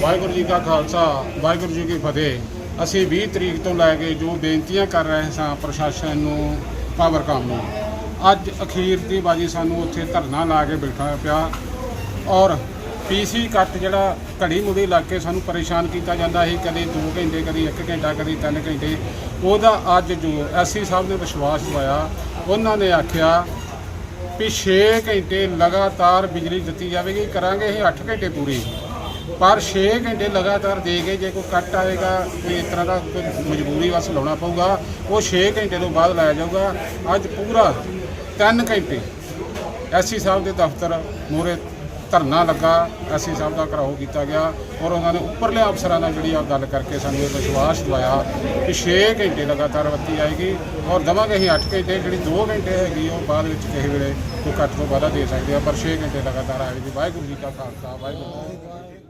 ਵਾਹਿਗੁਰੂ ਜੀ ਕਾ ਖਾਲਸਾ, ਵਾਹਿਗੁਰੂ ਜੀ ਕੀ ਫਤਿਹ। ਅਸੀਂ 20 ਤਰੀਕ ਤੋਂ ਲੈ ਕੇ ਜੋ ਬੇਨਤੀਆਂ ਕਰ ਰਹੇ ਸਾਂ ਪ੍ਰਸ਼ਾਸਨ ਨੂੰ ਪਾਵਰਕਾਮ ਨੂੰ। ਅੱਜ ਅਖੀਰ ਦੀ ਬਾਜੀ ਸਾਨੂੰ ਉੱਥੇ ਧਰਨਾ ਲਾ ਕੇ ਬੈਠਾ ਪਿਆ ਔਰ ਪੀਸੀ ਕੱਟ ਜਿਹੜਾ ਘੜੀ ਮੁੜੀ ਲੱਗ ਕੇ ਸਾਨੂੰ ਪਰੇਸ਼ਾਨ ਕੀਤਾ ਜਾਂਦਾ ਸੀ, ਕਦੇ 2 ਘੰਟੇ, ਕਦੇ 1 ਘੰਟਾ, ਕਦੇ 3 ਘੰਟੇ। ਉਹਦਾ ਅੱਜ ਜੋ ਐਸਸੀ ਸਾਹਿਬ ਨੇ ਵਿਸ਼ਵਾਸ ਦਵਾਇਆ, ਉਹਨਾਂ ਨੇ ਆਖਿਆ ਵੀ 6 ਘੰਟੇ ਲਗਾਤਾਰ ਬਿਜਲੀ ਦਿੱਤੀ ਜਾਵੇਗੀ, ਕਰਾਂਗੇ ਇਹ 8 ਘੰਟੇ ਪੂਰੀ। ਪਰ 6 ਘੰਟੇ ਲਗਾਤਾਰ ਦੇ ਕੇ ਜੇ ਕੋਈ ਕੱਟ ਆਏਗਾ, ਕੋਈ ਇਸ ਤਰ੍ਹਾਂ ਦਾ ਕੋਈ ਮਜਬੂਰੀ ਵਸ ਲਾਉਣਾ ਪਊਗਾ, ਉਹ 6 ਘੰਟੇ ਤੋਂ ਬਾਅਦ ਲਾਇਆ ਜਾਊਗਾ। ਅੱਜ ਪੂਰਾ 3 ਘੰਟੇ ਐਸਸੀ ਸਾਹਿਬ ਦੇ ਦਫ਼ਤਰ ਮੂਹਰੇ ਧਰਨਾ ਲੱਗਾ, ਐਸਸੀ ਸਾਹਿਬ ਦਾ ਘਰਾਓ ਕੀਤਾ ਗਿਆ ਔਰ ਉਹਨਾਂ ਨੇ ਉੱਪਰਲੇ ਅਫਸਰਾਂ ਨਾਲ ਜਿਹੜੀ ਆ ਗੱਲ ਕਰਕੇ ਸਾਨੂੰ ਇਹ ਵਿਸ਼ਵਾਸ ਦਿਵਾਇਆ ਕਿ 6 ਘੰਟੇ ਲਗਾਤਾਰ ਬੱਤੀ ਆਏਗੀ ਔਰ ਦਵਾਂਗੇ ਅਸੀਂ 8 ਘੰਟੇ, ਜਿਹੜੀ 2 ਘੰਟੇ ਹੈਗੀ ਉਹ ਬਾਅਦ ਵਿੱਚ ਕਿਸੇ ਵੇਲੇ ਕੋਈ ਘੱਟ ਤੋਂ ਵਾਧਾ ਦੇ ਸਕਦੇ ਆ, ਪਰ 6 ਘੰਟੇ ਲਗਾਤਾਰ ਆਏਗੀ ਵਾਹਿਗੁਰੂ ਜੀ ਕਾ ਖਾਲਸਾ, ਵਾਹਿਗੁਰੂ ਜੀ ਕੀ ਫਤਿਹ।